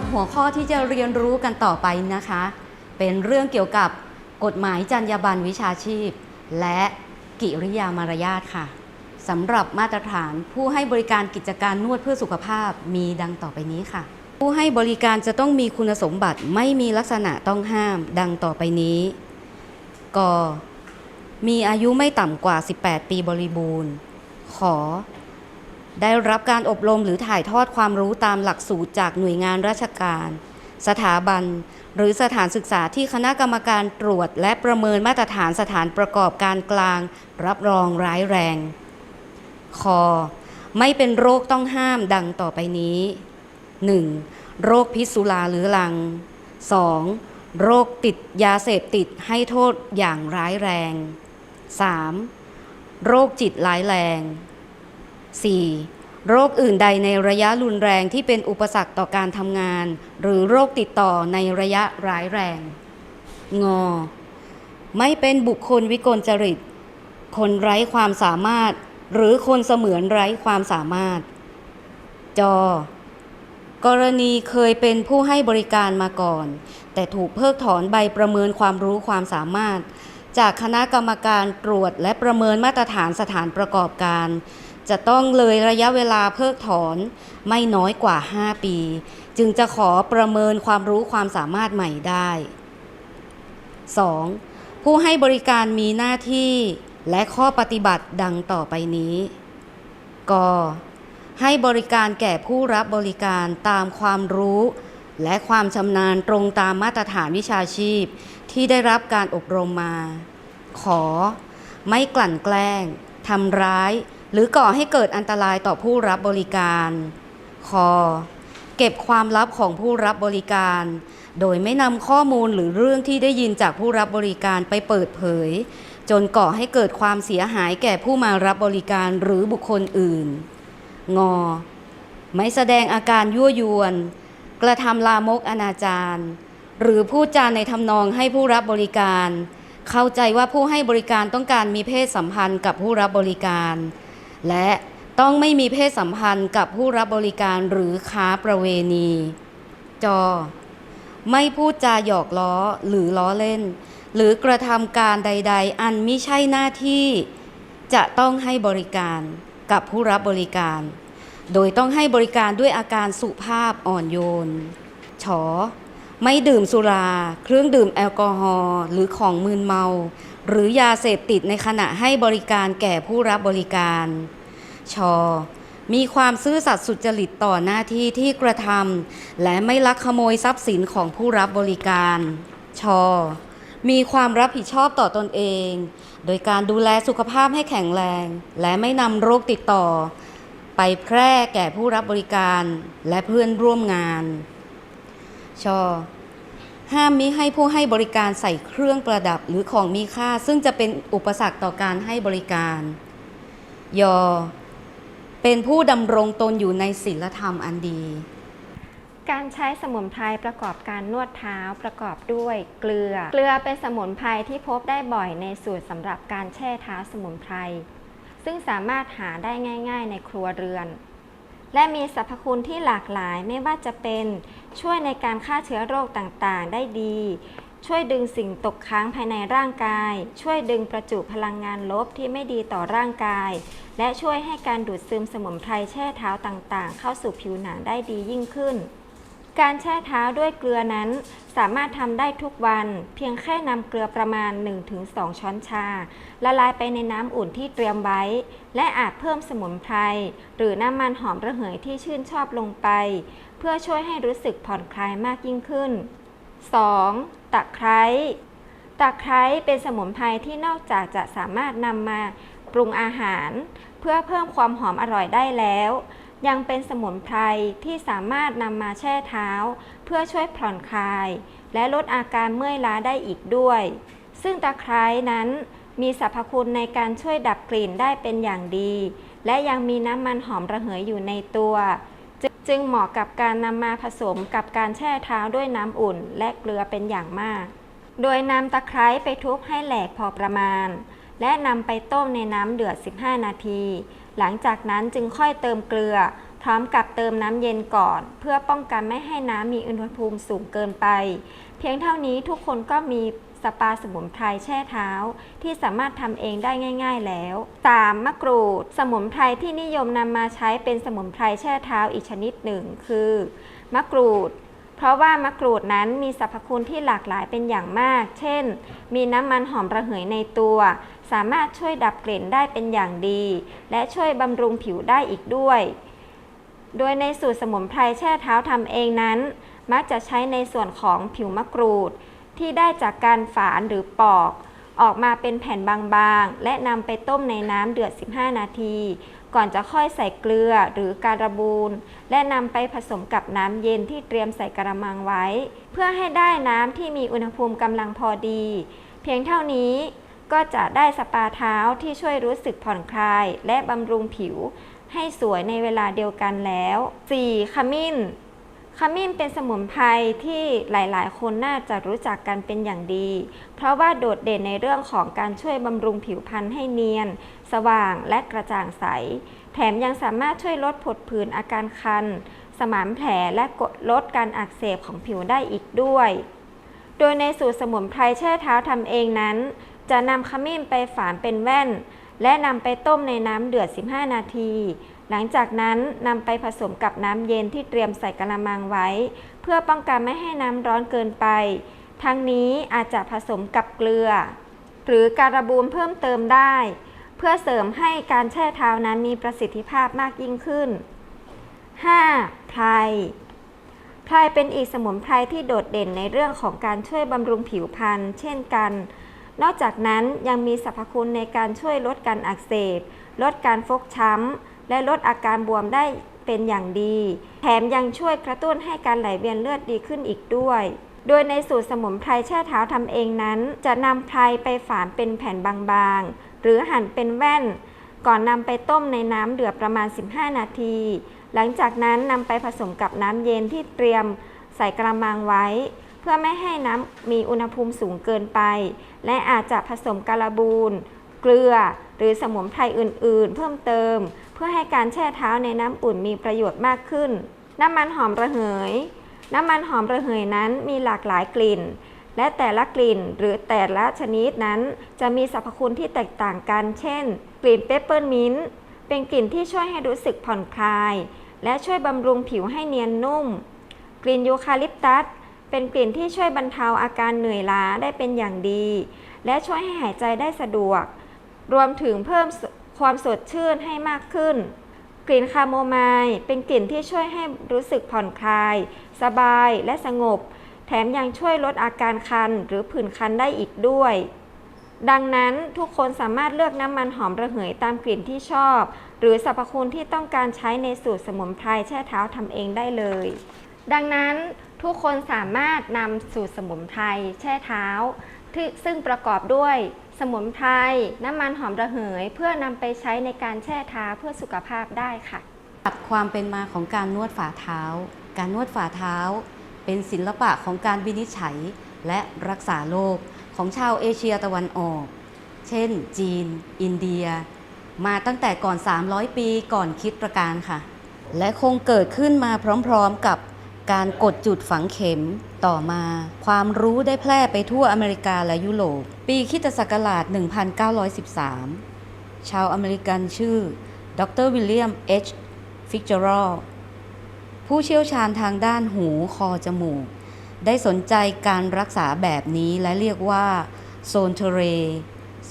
หรับหัวข้อที่จะเรียนรู้กันต่อไปนะคะ เป็นเรื่องเกี่ยวกับกฎหมายจรรยาบรรณวิชาชีพ และกิริยามารยาทค่ะสำหรับมาตรฐานผู้ให้บริการกิจการนวดเพื่อสุขภาพมีดังต่อไปนี้ค่ะ ผู้ให้บริการจะต้องมีคุณสมบัติไม่มีลักษณะต้องห้ามดังต่อไปนี้กมีอายุไม่ต่ำกว่า 18 ปีบริบูรณ์ขอ ได้รับการอบรมหรือถ่ายทอดความรู้ตามหลักสูตรจากหน่วยงานราชการ สถาบัน หรือสถานศึกษาที่คณะกรรมการตรวจ และประเมินมาตรฐานสถานประกอบการกลาง รับรองร้ายแรง คอ ไม่เป็นโรคต้องห้ามดังต่อไปนี้ 1. โรคพิษสุราหรือลัง 2. โรคติดยาเสพติดให้โทษอย่างร้ายแรง 3. โรคจิตร้ายแรง 4. โรคอื่นใดในระยะรุนแรงที่เป็นอุปสรรคต่อการทำงาน หรือโรคติดต่อในระยะร้ายแรง งอ ไม่เป็นบุคคลวิกลจริต คนไร้ความสามารถ หรือคนเสมือนไร้ความสามารถ จอกรณีเคยเป็นผู้ให้บริการมาก่อน แต่ถูกเพิกถอนใบประเมินความรู้ความสามารถ จากคณะกรรมการตรวจและประเมินมาตรฐานสถานประกอบการ จะต้องเลยระยะเวลาเพิกถอนไม่น้อยกว่า 5 ปี จึงจะขอประเมินความรู้ความสามารถใหม่ได้ 2. ผู้ให้บริการมีหน้าที่และข้อปฏิบัติดังต่อไปนี้กให้บริการแก่ผู้รับบริการตามความรู้ และความชำนาญตรงตามมาตรฐานวิชาชีพ ที่ได้รับการอบรมมา ขอ ไม่กลั่นแกล้งทำร้าย หรือก่อให้เกิดอันตรายต่อผู้รับบริการ คอ เก็บความลับของผู้รับบริการ โดยไม่นำข้อมูลหรือเรื่องที่ได้ยินจากผู้รับบริการไปเปิดเผย จนก่อให้เกิดความเสียหายแก่ผู้มารับบริการหรือบุคคลอื่น งอ ไม่แสดงอาการยั่วยวน กระทำลามกอนาจารหรือพูดจาในทำนองให้ผู้รับบริการ เข้าใจว่าผู้ให้บริการต้องการมีเพศสัมพันธ์กับผู้รับบริการ และต้องไม่มีเพศสัมพันธ์กับผู้รับบริการหรือค้าประเวณี จอ ไม่พูดจาหยอกล้อหรือล้อเล่น หรือกระทำการใด ๆ อันมิใช่หน้าที่ จะต้องให้บริการกับผู้รับบริการ โดยต้องให้บริการด้วยอาการสุภาพอ่อนโยน ฉอ ไม่ดื่มสุรา เครื่องดื่มแอลกอฮอล์หรือของมึนเมา หรือยาเสพติดในขณะให้บริการแก่ผู้รับบริการชอมีความซื่อสัตย์สุจริตต่อหน้าที่ที่กระทำและไม่ลักขโมยทรัพย์สินของผู้รับบริการชอมีความรับผิดชอบต่อตอนเอง โดยการดูแลสุขภาพให้แข็งแรง และไม่นำโรคติดต่อ ไปแพร่แก่ผู้รับบริการและเพื่อนร่วมงาน ช ห้ามมิให้ผู้ให้บริการใส่เครื่องประดับหรือของมีค่า ซึ่งจะเป็นอุปสรรคต่อการให้บริการ ยอ เป็นผู้ดำรงตนอยู่ในศีลธรรมอันดี การใช้สมุนไพรประกอบการนวดเท้าประกอบด้วยเกลือ เกลือเป็นสมุนไพรที่พบได้บ่อยในสูตรสำหรับการแช่เท้าสมุนไพรซึ่งสามารถหาได้ง่าย ๆ ในครัวเรือน และมีสรรพคุณที่หลากหลายไม่ว่าจะเป็น ช่วยในการฆ่าเชื้อโรคต่างๆ ได้ดี ช่วยดึงสิ่งตกค้างภายในร่างกาย ช่วยดึงประจุพลังงานลบที่ไม่ดีต่อร่างกาย และช่วยให้การดูดซึมสมุนไพรแช่เท้าต่างๆ เข้าสู่ผิวหนังได้ดียิ่งขึ้น การแช่เท้าด้วยเกลือนั้น สามารถทำได้ทุกวัน เพียงแค่นำเกลือประมาณ 1-2 ช้อนชา ละลายไปในน้ำอุ่นที่เตรียมไว้ และอาจเพิ่มสมุนไพรหรือน้ำมันหอมระเหยที่ชื่นชอบลงไป เพื่อช่วยให้รู้สึกผ่อนคลายมากยิ่งขึ้น 2. ตะไคร้ตะไคร้เป็นสมุนไพรที่นอกจากจะสามารถนำมาปรุงอาหาร เพื่อเพิ่มความหอมอร่อยได้แล้ว ยังเป็นสมุนไพรที่สามารถนำมาแช่เท้า เพื่อช่วยผ่อนคลาย และลดอาการเมื่อยล้าได้อีกด้วย ซึ่งตะไคร้นั้นมีสรรพคุณในการช่วยดับกลิ่นได้เป็นอย่างดี และยังมีน้ำมันหอมระเหยอยู่ในตัว จึงจึงเหมาะกับการนำมาผสมกับการแช่เท้าด้วยน้ำอุ่นและเกลือเป็นอย่างมาก โดยนำตะไคร้ไปทุบให้แหลกพอประมาณ และนำไปต้มในน้ำเดือด 15 นาที หลังจากนั้นจึงค่อยเติมเกลือ พร้อมกับเติมน้ำเย็นก่อน เพื่อป้องกันไม่ให้น้ำมีอุณหภูมิสูงเกินไป เพียงเท่านี้ทุกคนก็มีสปาสมุนไพรแช่เท้า ที่สามารถทำเองได้ง่าย ๆแล้ว 3. มะกรูด สมุนไพรที่นิยมนำมาใช้เป็นสมุนไพรแช่เท้าอีกชนิดหนึ่ง คือ มะกรูด เพราะว่ามะกรูดนั้นมีสรรพคุณที่หลากหลายเป็นอย่างมาก เช่น มีน้ำมันหอมระเหยในตัว สามารถช่วยดับกลิ่นได้เป็นอย่างดี และช่วยบำรุงผิวได้อีกด้วย โดยในสูตรสมุนไพรแช่เท้าทำเองนั้น มักจะใช้ในส่วนของผิวมะกรูด ที่ได้จากการฝานหรือปอก ออกมาเป็นแผ่นบางๆ และนำไปต้มในน้ำเดือด 15 นาที ก่อนจะค่อยใส่เกลือหรือการบูนและนำไปผสมกับน้ำเย็นที่เตรียมใส่กระมังไว้ เพื่อให้ได้น้ำที่มีอุณหภูมิกำลังพอดี เพียงเท่านี้ก็จะได้สปาเท้าที่ช่วยรู้สึกผ่อนคลาย และบำรุงผิว ให้สวยในเวลาเดียวกันแล้ว 4. ขมิ้น ขมิ้นเป็นสมุนไพรที่หลาย ๆ คนน่าจะรู้จักกันเป็นอย่างดี เพราะว่าโดดเด่นในเรื่องของการช่วยบำรุงผิวพรรณให้เนียน สว่างและกระจ่างใส แถมยังสามารถช่วยลดผดผื่นอาการคัน สมานแผลและลดการอักเสบของผิวได้อีกด้วย โดยในสูตรสมุนไพรแช่เท้าทำเองนั้น จะนำขมิ้นไปฝานเป็นแว่น และนำไปต้มในน้ำเดือด 15 นาที หลังจากนั้นนำไปผสมกับน้ำเย็นที่เตรียมใส่กระมังไว้ เพื่อป้องกันไม่ให้น้ำร้อนเกินไป ทั้งนี้อาจจะผสมกับเกลือ หรือการบูนเพิ่มเติมได้ เพื่อเสริมให้การแช่เท้านั้นมีประสิทธิภาพมากยิ่งขึ้น 5. ไพรไพรเป็นอีกสมุนไพรที่โดดเด่นในเรื่องของการช่วยบำรุงผิวพรรณเช่นกัน นอกจากนั้นยังมีสรรพคุณในการช่วยลดการอักเสบ ลดการฟกช้ำ และลดอาการบวมได้เป็นอย่างดี แถมยังช่วยกระตุ้นให้การไหลเวียนเลือดดีขึ้นอีกด้วย โดยในสูตรสมุนไพรแช่เท้าทำเองนั้น จะนำไพรไปฝานเป็นแผ่นบางๆ หรือหั่นเป็นแว่น ก่อนนำไปต้มในน้ำเดือดประมาณ 15 นาที หลังจากนั้นนำไปผสมกับน้ำเย็นที่เตรียมใส่กระมังไว้ เพื่อไม่ให้น้ำมีอุณหภูมิสูงเกินไป และอาจจะผสมการบูนเกลือ หรือสมุนไพรอื่น ๆ เพิ่มเติม พื่อให้การแช่เท้าในน้ำอุ่นมีประโยชน์มากขึ้น น้ำมันหอมระเหย น้ำมันหอมระเหยนั้นมีหลากหลายกลิ่น และแต่ละกลิ่นหรือแต่ละชนิดนั้น จะมีสรรพคุณที่แตกต่างกัน เช่น กลิ่นเปปเปอร์มินต์เป็นกลิ่นที่ช่วยให้รู้สึกผ่อนคลาย และช่วยบำรุงผิวให้เนียนนุ่ม กลิ่นยูคาลิปตัสเป็นกลิ่นที่ช่วยบรรเทาอาการเหนื่อยล้าได้เป็นอย่างดี และช่วยให้หายใจได้สะดวก รวมถึงเพิ่ม ความสดชื่นให้มากขึ้น กลิ่นคาโมไมล์เป็นกลิ่นที่ช่วยให้รู้สึกผ่อนคลาย สบายและสงบ แถมยังช่วยลดอาการคันหรือผื่นคันได้อีกด้วย ดังนั้นทุกคนสามารถเลือกน้ำมันหอมระเหยตามกลิ่นที่ชอบ หรือสรรพคุณที่ต้องการใช้ในสูตรสมุนไพรแช่เท้าทำเองได้เลย ดังนั้นทุกคนสามารถนำสูตรสมุนไพรแช่เท้าซึ่งประกอบด้วย สมุนไพรน้ำมันหอมระเหย เพื่อนำไปใช้ในการแช่เท้าเพื่อสุขภาพได้ค่ะตัดความเป็นมาของการนวดฝ่าเท้า การนวดฝ่าเท้า เป็นศิลปะของการวินิจฉัยและรักษาโรคของชาวเอเชียตะวันออก เช่น จีน อินเดีย มาตั้งแต่ก่อน 300 ปีก่อนคริดประการค่ะ และคงเกิดขึ้นมาพร้อมๆกับ การกดจุดฝังเข็มต่อมา ความรู้ได้แพร่ไปทั่วอเมริกาและยุโรป ปีคิตศักราช 1913 ชาวอเมริกันชื่อ ดรวิลเลียม H. ฟิกเจอรัลผู้เชี่ยวชาญทางด้านหูคอจมูก ได้สนใจการรักษาแบบนี้และเรียกว่าโซนเทเร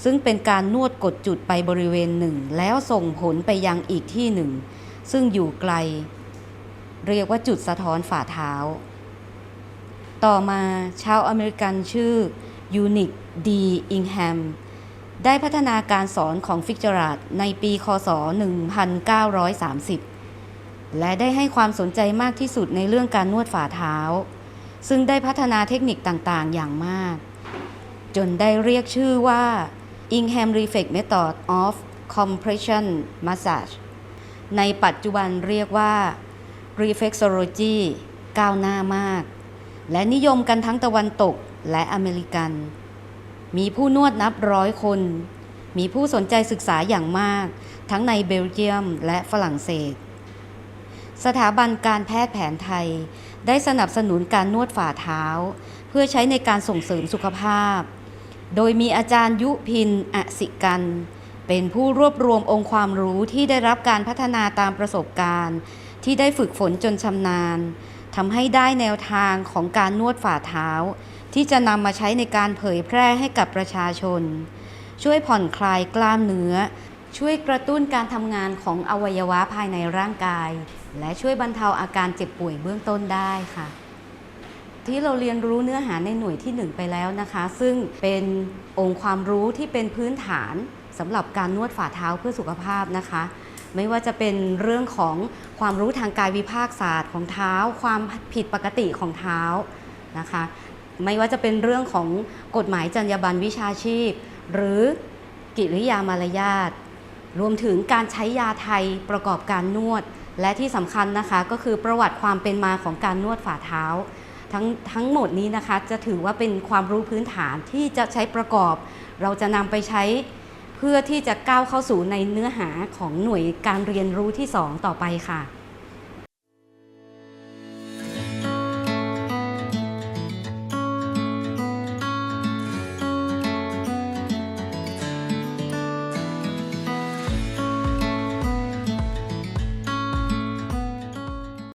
ซึ่งเป็นการนวดกดจุดไปบริเวณหนึ่ง แล้วส่งผลไปยังอีกที่หนึ่ง ซึ่งอยู่ไกล เรียกว่าจุดสะท้อนฝ่าเท้า ต่อมาชาวอเมริกันชื่อยูนิคดีอิงแฮมได้พัฒนาการสอนของฟิกเจอราดในปีคศ 1930 และได้ให้ความสนใจมากที่สุดในเรื่องการนวดฝ่าเท้า ซึ่งได้พัฒนาเทคนิคต่างๆ อย่างมาก จนได้เรียกชื่อว่า Ingham Reflex Method of Compression Massage ในปัจจุบันเรียกว่า Reflexology ก้าวหน้ามาก และนิยมกันทั้งตะวันตกและอเมริกัน มีผู้นวดนับร้อยคน มีผู้สนใจศึกษาอย่างมาก ทั้งในเบลเยียมและฝรั่งเศส สถาบันการแพทย์แผนไทย ได้สนับสนุนการนวดฝ่าเท้า เพื่อใช้ในการส่งเสริมสุขภาพ โดยมีอาจารย์ยุพินอสิกันเป็นผู้รวบรวมองค์ความรู้ที่ได้รับการพัฒนาตามประสบการณ์ ที่ได้ฝึกฝนจนชำนาญทำให้ได้แนวทางของการนวดฝ่าเท้า ที่จะนำมาใช้ในการเผยแพร่ให้กับประชาชน ช่วยผ่อนคลายกล้ามเนื้อ ช่วยกระตุ้นการทำงานของอวัยวะภายในร่างกาย และช่วยบรรเทาอาการเจ็บป่วยเบื้องต้นได้ค่ะ ที่เราเรียนรู้เนื้อหาในหน่วยที่ 1 ไปแล้วนะคะ ซึ่งเป็นองค์ความรู้ที่เป็นพื้นฐานสำหรับการนวดฝ่าเท้าเพื่อสุขภาพนะคะ ไม่ว่าจะเป็นเรื่องของความรู้ทางกายวิภาคศาสตร์ของเท้า ความผิดปกติของเท้านะคะ ไม่ว่าจะเป็นเรื่องของกฎหมายจรรยาบรรณวิชาชีพ หรือกิริยามารยาทรวมถึงการใช้ยาไทยประกอบการนวด และที่สำคัญนะคะ ก็คือประวัติความเป็นมาของการนวดฝ่าเท้า ทั้งทั้งหมดนี้นะคะจะถือว่าเป็นความรู้พื้นฐานที่จะใช้ประกอบ เราจะนำไปใช้ เพื่อที่จะก้าวเข้าสู่ในเนื้อหาของหน่วยการเรียนรู้ที่ 2 ต่อไปค่ะ